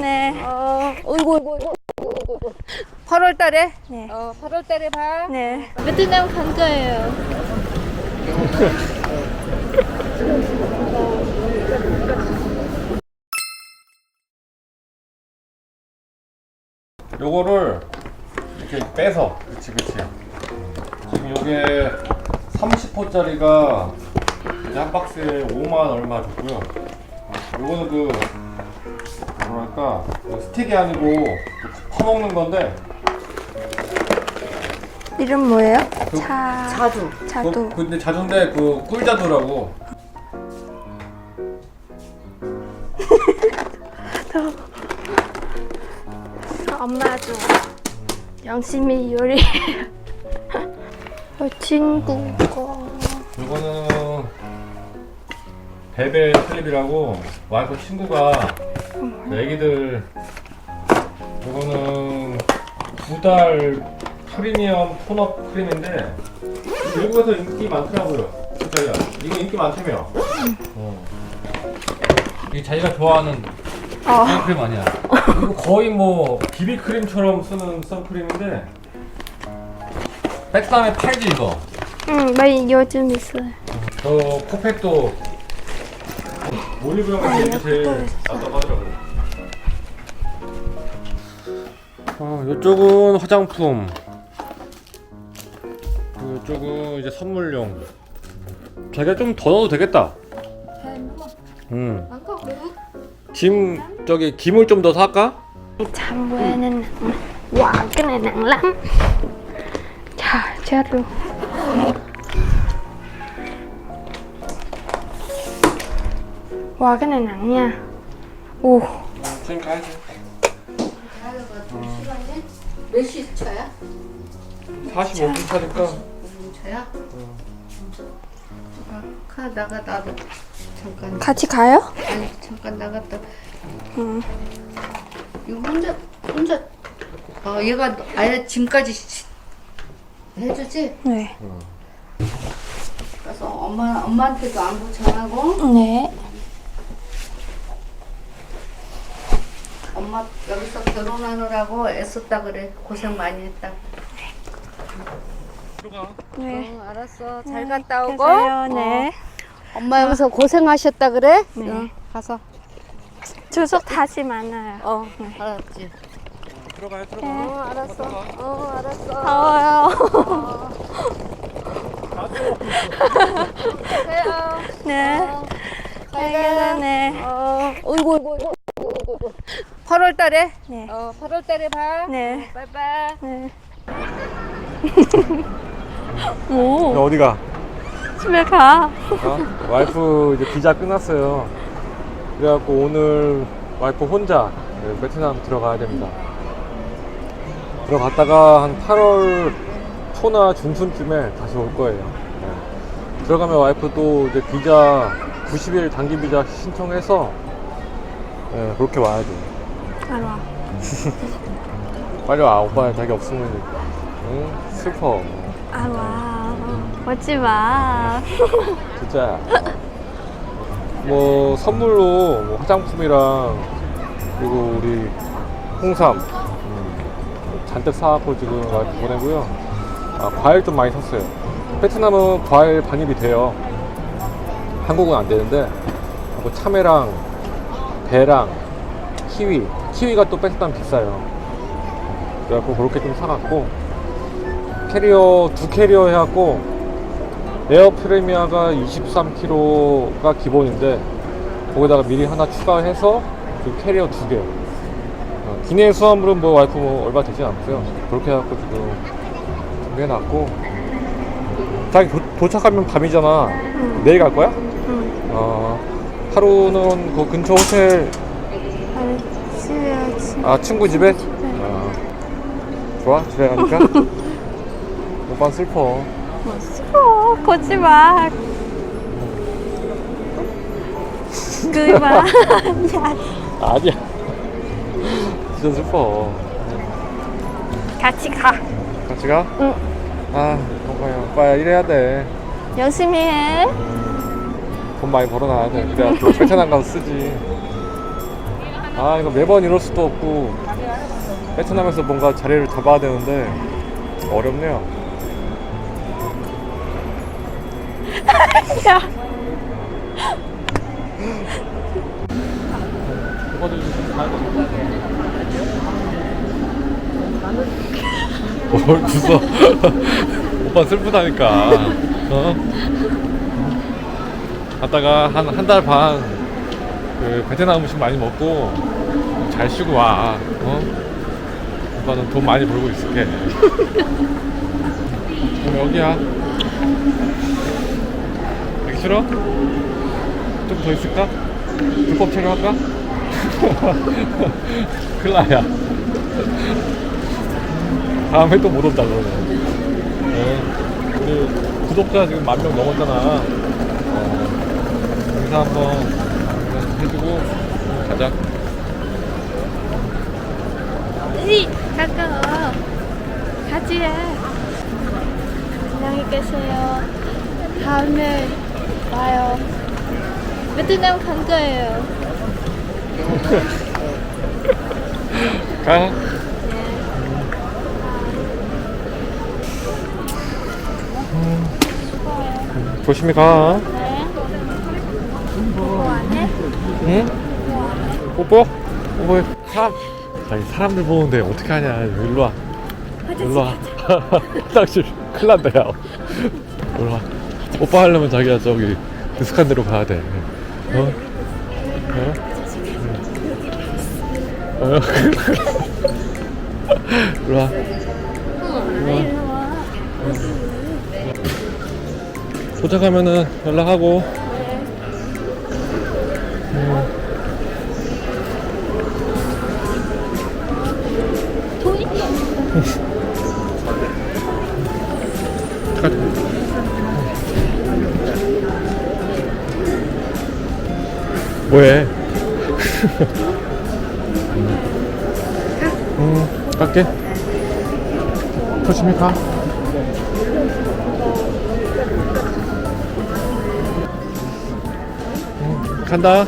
네. 어, 어이구, 어이구, 어이구, 어이구, 어이구. 8월 달에? 네. 어, 8월 달에 봐. 네. 베트남 간 거예요. 요거를 이렇게 빼서 그치 그치 지금 요게 30호짜리가 한 박스에 5만 얼마 줬고요 요거는 그 뭐 스틱이 아니고 그 퍼먹는 건데 이름 뭐예요? 그 차. 자두. 차도. 그, 근데 자주인데 그 꿀자두라고 엄마도 열심히 요리. 어, 친구 거. 요거는 베베 클립이라고 와이프 친구가 애기들 요거는 두 달 프리미엄 톤업 크림인데 미국에서 인기 많더라고요 진짜야 이거 인기 많다며. 어. 이게 자기가 좋아하는 선크림 아니야. 이거 거의 뭐 비비크림처럼 쓰는 선크림인데 백삼에 팔지 이거. 응, 많이 요즘 있어요. 저 코팩도 올리브영에서 이게 제일 낫다고 하더라고요. 어, 이쪽은 화장품. 그리고 이쪽은 이제 선물용. 자기가 좀 더 넣어도 되겠다. 음. 짐 저기 김을 좀 더 살까? 와, cái này nặng lắm. Trời, chết luôn. Wow, cái này nặng nha. Ồ, 지금 가야지. 몇시 차야? 45분 차니까. 차야? 아, 가 나가 나도 잠깐 같이 가요? 아니 잠깐 나갔다 응. 이거 혼자 혼자 어 얘가 아예 짐까지 시- 해주지 네. 그래서 엄마 엄마한테도 안부 전하고 네. 엄마 여기서 결혼하느라고 애썼다 그래 고생 많이 했다. 네. 어, 알았어 잘 갔다 오고 가세요. 네. 어, 엄마 여기서 고생하셨다 그래 네. 어, 가서 주소 다시 만나요. 어 알았지 들어가요, 들어가. 어 알았어 어 알았어 더워요. 가세요 네. 잘 네. 가. 네. 어, 어이구, 어이구, 어이구. 8월 달에? 네. 어, 8월 달에 봐. 네. 빠이빠이. 네. 오, 어디 가? 집에 가. 어? 와이프 이제 비자 끝났어요. 그래갖고 오늘 와이프 혼자 네, 베트남 들어가야 됩니다. 들어갔다가 한 8월 초나 중순쯤에 다시 올 거예요. 네. 들어가면 와이프 또 이제 비자 90일 단기 비자 신청해서 네, 그렇게 와야죠. 안 와. 빨리 와 오빠 자기 없으면 응? 슬퍼. 안 와. 오지 마. 진짜 뭐 선물로 뭐 화장품이랑 그리고 우리 홍삼 음, 잔뜩 사갖고 지금 와이프 보내고요 아, 과일 좀 많이 샀어요 베트남은 과일 반입이 돼요 한국은 안 되는데 뭐 참외랑 배랑 키위 키위가 또 베트남 비싸요 그래갖고 그렇게 좀 사갖고 캐리어 두 캐리어 해갖고 에어 프리미어가 23kg가 기본인데 거기다가 미리 하나 추가해서 그 캐리어 두 개. 어, 기내 수화물은 뭐 와이프 뭐 얼마 되지 않고요. 그렇게 해갖고 지금 준비해놨고. 자기 도, 도착하면 밤이잖아. 내일 갈 거야? 응. 어, 하루는 그 근처 호텔 집에 집. 아 친구 집에? 어, 좋아 집에 가니까. 오빠 슬퍼. 뭐 싫어. 그리 마. 야, 아니야. 진짜 슬퍼. 같이 가. 같이 가? 응. 아, 오빠야, 오빠야, 이래야 돼. 열심히 해. 돈 많이 벌어놔야 돼. 그래야 또 베트남 가서 쓰지. 아 이거 매번 이럴 수도 없고 베트남에서 뭔가 자리를 잡아야 되는데 어렵네요. 야, 오빠도 좀 가야 뭘 주워? 오빠 슬프다니까. 어? 갔다가 한 한 달 반 그 베트남 음식 많이 먹고 잘 쉬고 와. 어? 오빠는 돈 많이 벌고 있을게. 그럼 여기야. 여기 싫어? 좀 더 있을까? 불법 체류할까? 큰일 나야. 다음에 또 못 온다 그러네. 어, 우리 구독자 지금 만 명 넘었잖아. 어, 인사 한번 해주고 가자. 이 가까워. 해. 안녕히 계세요. 다음에 봐요. 베트남 간 거예요. 가. 음, 조심히 가. 네. 뭐 안 해? 응? 뽀뽀? 뽀뽀. 사람. 아니 사람들 보는데 어떻게 하냐. 일로 와. 일로 와. 화장실 큰일 난다 야. 일로 와. 오빠 하려면 자기가 저기 느슨한 데로 가야 돼. 어? 어? 응. 어? 일로 와. 일로 와. 도착하면은 연락하고. 뭐해? 응, 갈게. 조심히 가. 응, 간다.